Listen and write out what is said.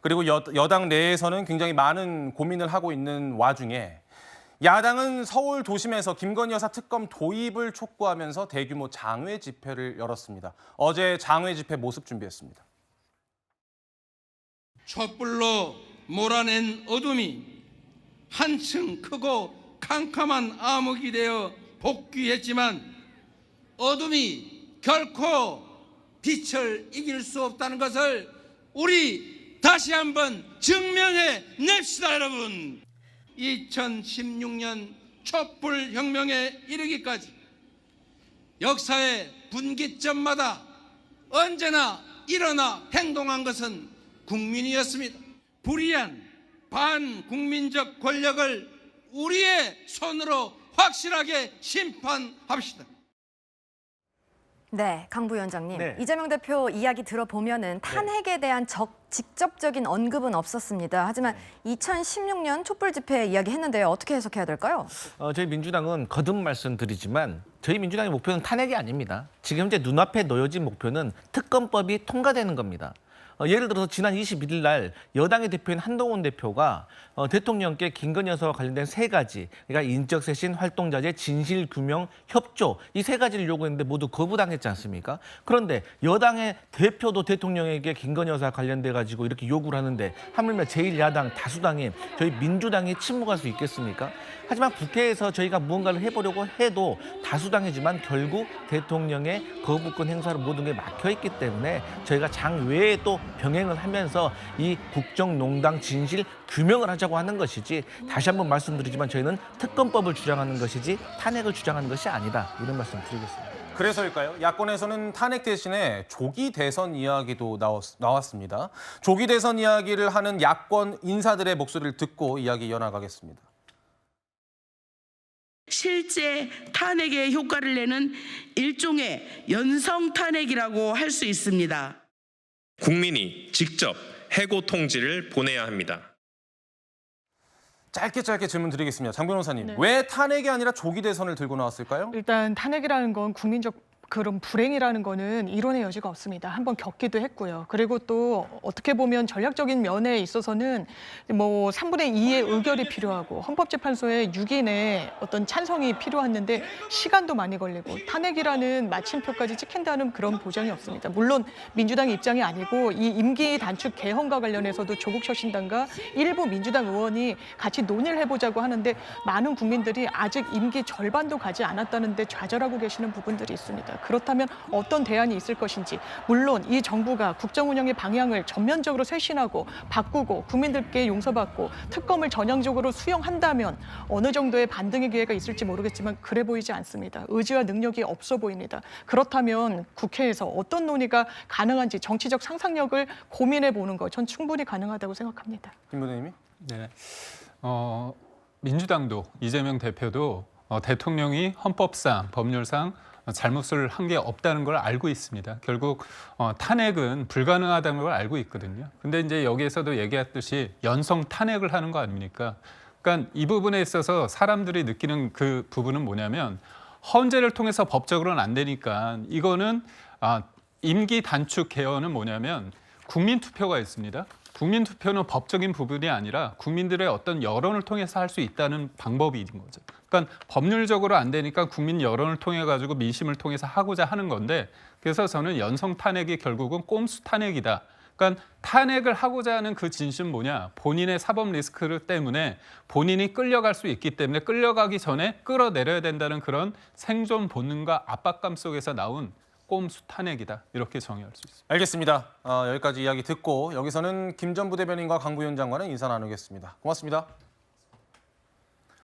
그리고 여, 여당 내에서는 굉장히 많은 고민을 하고 있는 와중에 야당은 서울 도심에서 김건희 여사 특검 도입을 촉구하면서 대규모 장외 집회를 열었습니다. 어제 장외 집회 모습 준비했습니다. 촛불로 몰아낸 어둠이 한층 크고 캄캄한 암흑이 되어 복귀했지만 어둠이 결코 빛을 이길 수 없다는 것을 우리 다시 한번 증명해 냅시다 여러분 2016년 촛불 혁명에 이르기까지 역사의 분기점마다 언제나 일어나 행동한 것은 국민이었습니다. 불의한 반국민적 권력을 우리의 손으로 확실하게 심판합시다. 네, 강 부위원장님. 네. 이재명 대표 이야기 들어보면은 탄핵에 대한 적, 직접적인 언급은 없었습니다. 하지만 2016년 촛불 집회 이야기 했는데요. 어떻게 해석해야 될까요? 어, 저희 민주당은 거듭 말씀드리지만 저희 민주당의 목표는 탄핵이 아닙니다. 지금 현재 눈앞에 놓여진 목표는 특검법이 통과되는 겁니다. 어, 예를 들어서 지난 21일 날 여당의 대표인 한동훈 대표가 어, 대통령께 김건희 여사와 관련된 세 가지, 그러니까 인적쇄신, 활동자재, 진실규명, 협조 이 세 가지를 요구했는데 모두 거부당했 지 않습니까? 그런데 여당의 대표도 대통령에게 김건희 여사 관련돼 가지고 이렇게 요구를 하는데 하물며 제1야당 다수당인 저희 민주당이 침묵할 수 있겠습니까? 하지만 국회에서 저희가 무언가를 해보려고 해도 다수당이지만 결국 대통령의 거부권 행사로 모든 게 막혀 있기 때문에 저희가 장 외에 또 병행을 하면서 이 국정농당 진실 규명을 하자고 하는 것이지 다시 한번 말씀드리지만 저희는 특검법을 주장하는 것이지 탄핵을 주장하는 것이 아니다 이런 말씀 드리겠습니다. 그래서일까요? 야권에서는 탄핵 대신에 조기 대선 이야기도 나왔, 나왔 습니다. 조기 대선 이야기를 하는 야권 인사들의 목소리를 듣고 이야기 이어나가겠습니다. 실제 탄핵에 효과를 내는 일종의 연성 탄핵이라고 할 수 있습니다. 국민이 직접 해고 통지를 보내야 합니다. 짧게 짧게 질문 드리겠습니다. 장 변호사님, 네. 왜 탄핵이 아니라 조기 대선을 들고 나왔을까요? 일단 탄핵이라는 건 국민적 그런 불행이라는 거는 이론의 여지가 없습니다. 한번 겪기도 했고요. 그리고 또 어떻게 보면 전략적인 면에 있어서는 뭐 3분의 2의 의결이 필요하고 헌법재판소의 6인의 어떤 찬성이 필요했는데 시간도 많이 걸리고 탄핵이라는 마침표까지 찍힌다는 그런 보장이 없습니다. 물론 민주당 입장이 아니고 이 임기 단축 개헌과 관련해서도 조국 혁신당과 일부 민주당 의원이 같이 논의를 해보자고 하는데 많은 국민들이 아직 임기 절반도 가지 않았다는데 좌절하고 계시는 부분들이 있습니다. 그렇다면 어떤 대안이 있을 것인지 물론 이 정부가 국정 운영의 방향을 전면적으로 쇄신하고 바꾸고 국민들께 용서받고 특검을 전향적으로 수용한다면 어느 정도의 반등의 기회가 있을지 모르겠지만 그래 보이지 않습니다. 의지와 능력이 없어 보입니다. 그렇다면 국회에서 어떤 논의가 가능한지 정치적 상상력을 고민해 보는 것 전 충분히 가능하다고 생각합니다. 김 부대님이? 네. 어, 민주당도 이재명 대표도 어, 대통령이 헌법상 법률상 잘못을 한 게 없다는 걸 알고 있습니다. 결국 어, 탄핵은 불가능하다는 걸 알고 있거든요. 근데 이제 여기에서도 얘기했듯이 연성 탄핵을 하는 거 아닙니까? 그러니까 이 부분에 있어서 사람들이 느끼는 그 부분은 뭐냐면 헌재를 통해서 법적으로는 안 되니까 이거는 아, 임기 단축 개헌은 뭐냐면 국민 투표가 있습니다. 국민 투표는 법적인 부분이 아니라 국민들의 어떤 여론을 통해서 할 수 있다는 방법이 있는 거죠. 그러니까 법률적으로 안 되니까 국민 여론을 통해 가지고 민심을 통해서 하고자 하는 건데 그래서 저는 연성 탄핵이 결국은 꼼수 탄핵이다. 그러니까 탄핵을 하고자 하는 그 진심 뭐냐? 본인의 사법 리스크 때문에 본인이 끌려갈 수 있기 때문에 끌려가기 전에 끌어내려야 된다는 그런 생존 본능과 압박감 속에서 나온 꼼수 탄핵이다. 이렇게 정의할 수 있습니다. 알겠습니다. 어, 여기까지 이야기 듣고 여기서는 김 전 부대변인과 강 부위원장과는 인사 나누겠습니다. 고맙습니다.